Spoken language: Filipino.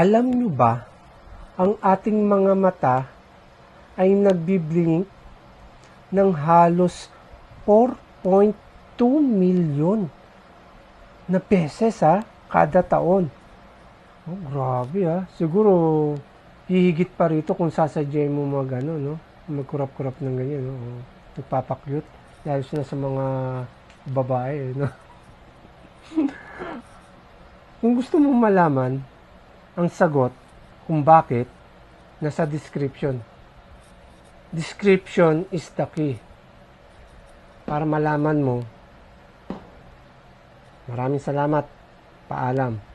Alam nyo ba, ang ating mga mata ay nagbiblink ng halos 4.2 milyon na peses ha, kada taon. Oh, grabe ha. Siguro, hihigit pa rito kung sasadya mo mga gano'n, no? Magkurap-kurap ng ganyan, no? Oh, Nagpapakyut. Dahil sila sa mga babae, no? kung gusto mo malaman ang sagot kung bakit, nasa description. Description is the key. Para malaman mo. Maraming salamat. Paalam.